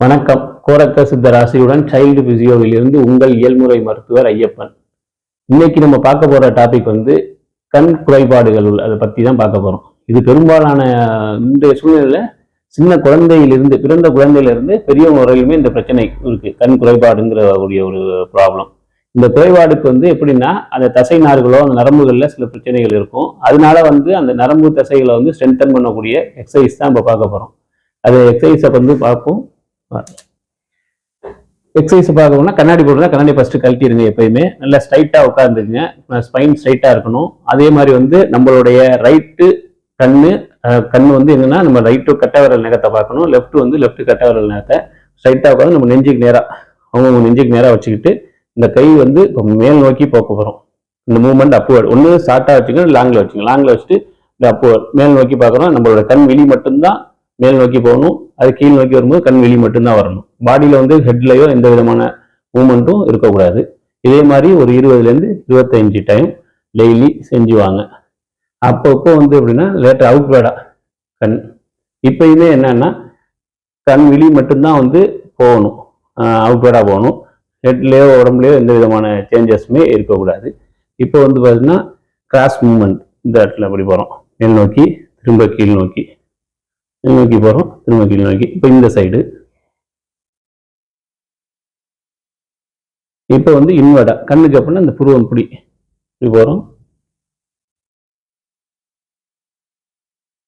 வணக்கம். கோரக்க சித்த ராசியுடன் சைல்டு பிசியோவில் இருந்து உங்கள் இயல்முறை மருத்துவர் ஐயப்பன். இன்னைக்கு நம்ம பார்க்க போற டாபிக் வந்து கண் குறைபாடுகள் உள்ள அதை பத்தி தான் பார்க்க போறோம். இது பெரும்பாலான இந்த சூழ்நிலையில சின்ன குழந்தையிலிருந்து பிறந்த குழந்தையிலிருந்து பெரியவங்க வரையிலுமே இந்த பிரச்சனை இருக்கு. கண் குறைபாடுங்கிற கூடிய ஒரு ப்ராப்ளம் இந்த குறைபாடுக்கு வந்து எப்படின்னா அந்த தசை நார்களோ அந்த நரம்புகளில் சில பிரச்சனைகள் இருக்கும். அதனால வந்து அந்த நரம்பு தசைகளை வந்து ஸ்ட்ரென்தன் பண்ணக்கூடிய எக்ஸசைஸ் தான் இப்போ பார்க்க போகிறோம் அது எக்ஸசைஸை வந்து பார்ப்போம். எக்ஸசைஸ் பார்க்கணும்னா கண்ணாடி போடுறதா கண்ணாடி ஃபஸ்ட்டு கழட்டிடுங்க எப்பயுமே. நல்லா ஸ்ட்ரைட்டாக உட்காந்துருங்க ஸ்பைன் ஸ்ட்ரைட்டாக இருக்கணும். அதே மாதிரி வந்து நம்மளுடைய ரைட்டு கண்ணு கண் கண்ணு வந்து என்னன்னா நம்ம ரைட்டு கட்ட விரல் நேரத்தை பார்க்கணும். லெஃப்ட் வந்து லெஃப்ட் கட்ட விரல் நேரத்தை ஸ்ட்ரைட்டாக உட்காந்து நம்ம நெஞ்சுக்கு நேராக அவங்கவுங்க நெஞ்சுக்கு நேராக வச்சுக்கிட்டு இந்த கை வந்து இப்போ மேல் நோக்கி போக்க போகிறோம் இந்த மூவ்மெண்ட் அப்வர்ட் ஒன்று ஷார்ட்டாக வச்சுக்கணும் லாங்கில் வச்சுக்கணும். லாங்கில் வச்சுட்டு இந்த அப்வர்ட் மேல் நோக்கி பார்க்குறோம். நம்மளோட கண் விழி மட்டும்தான் மேல் நோக்கி போகணும் அது கீழ் நோக்கி வரும்போது கண் விழி மட்டும்தான் வரணும். பாடியில் வந்து ஹெட்லையோ எந்த விதமான மூமெண்ட்டும் இருக்கக்கூடாது. இதே மாதிரி ஒரு இருபதுலேருந்து இருபத்தஞ்சு டைம் டெய்லி செஞ்சு வாங்க. அப்பப்போ வந்து எப்படின்னா லேட் அவுட்வேர்டா கண். இப்பயுமே என்னன்னா கண் விழி மட்டும்தான் வந்து போகணும். அவுட்வேர்டாக போகணும். ஹெட்லேயோ உடம்புலையோ எந்த விதமான சேஞ்சஸுமே இருக்கக்கூடாது. இப்போ வந்து பார்த்தீங்கன்னா கிராஸ் மூமெண்ட் இந்த இடத்துல அப்படி போகிறோம் மேல் நோக்கி திரும்ப கீழ் நோக்கி. நோக்கி போகிறோம் திரும்ப கீழ் நோக்கி. இப்போ இந்த சைடு இப்போ வந்து இன்வெடா. கண்ணுக்கு அப்படின்னா இந்த புருவம் பிடி. இப்படி போகிறோம்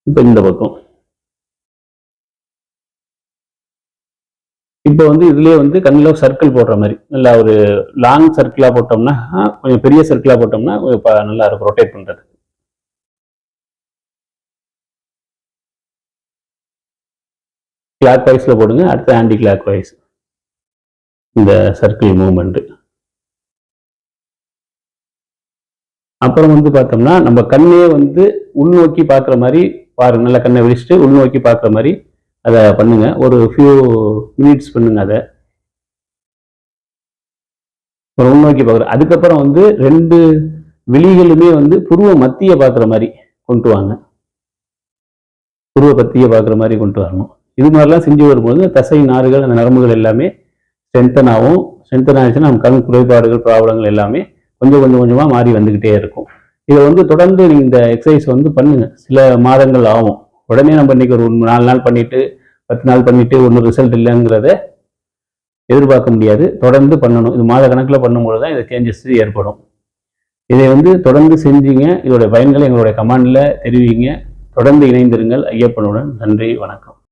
இப்போ இந்த பக்கம். இப்போ வந்து இதுலேயே வந்து கண்ணில் சர்க்கிள் போடுற மாதிரி. நல்லா ஒரு லாங் சர்க்கிளா போட்டோம்னா கொஞ்சம் பெரிய சர்க்கிளா போட்டோம்னா நல்லா இருக்கும். ரொட்டேட் பண்ணுறது கிளாக் வைஸில் போடுங்க அடுத்து ஆன்டி கிளாக் வைஸ் இந்த சர்க்கிள் மூமெண்ட்டு அப்புறம் வந்து பார்த்தோம்னா நம்ம கண்ணே வந்து உள்நோக்கி பார்க்குற மாதிரி பாருங்க நல்லா கண்ணை விரிச்சிட்டு உள்நோக்கி பார்க்குற மாதிரி அதை பண்ணுங்க. ஒரு ஃபியூ மினிட்ஸ் பண்ணுங்க அதை. ஒரு உள்நோக்கி பார்க்குற அதுக்கப்புறம் வந்து ரெண்டு விழிகளுமே வந்து புருவ மத்திய பார்க்குற மாதிரி கொண்டு வாங்க. புருவ பத்திய பார்க்குற மாதிரி கொண்டு வரணும். இது மாதிரிலாம் செஞ்சு வரும்போது தசை நார்கள் அந்த நரம்புகள் எல்லாமே ஸ்ட்ரென்தன் ஆகும். ஸ்ட்ரென்தன் ஆகிடுச்சுன்னா நம்ம கண் குறைபாடுகள் ப்ராப்ளங்கள் எல்லாமே கொஞ்சம் கொஞ்சம் கொஞ்சமாக மாறி வந்துக்கிட்டே இருக்கும். இதை வந்து தொடர்ந்து நீங்கள் இந்த எக்ஸசைஸ் வந்து பண்ணுங்க. சில மாதங்கள் ஆகும். உடனே நம்ம இன்னைக்கு ஒரு நாலு நாள் பண்ணிட்டு பத்து நாள் பண்ணிட்டு ஒன்றும் ரிசல்ட் இல்லைங்கிறத எதிர்பார்க்க முடியாது. தொடர்ந்து பண்ணணும். இது மாத கணக்கில் பண்ணும்போது தான் இந்த சேஞ்சஸ் ஏற்படும். இதை வந்து தொடர்ந்து செஞ்சீங்க. இதோட பயன்களை எங்களுடைய கமெண்டில் தெரிவிங்க. தொடர்ந்து இணைந்திருங்கள். ஐயப்பனுடன் நன்றி வணக்கம்.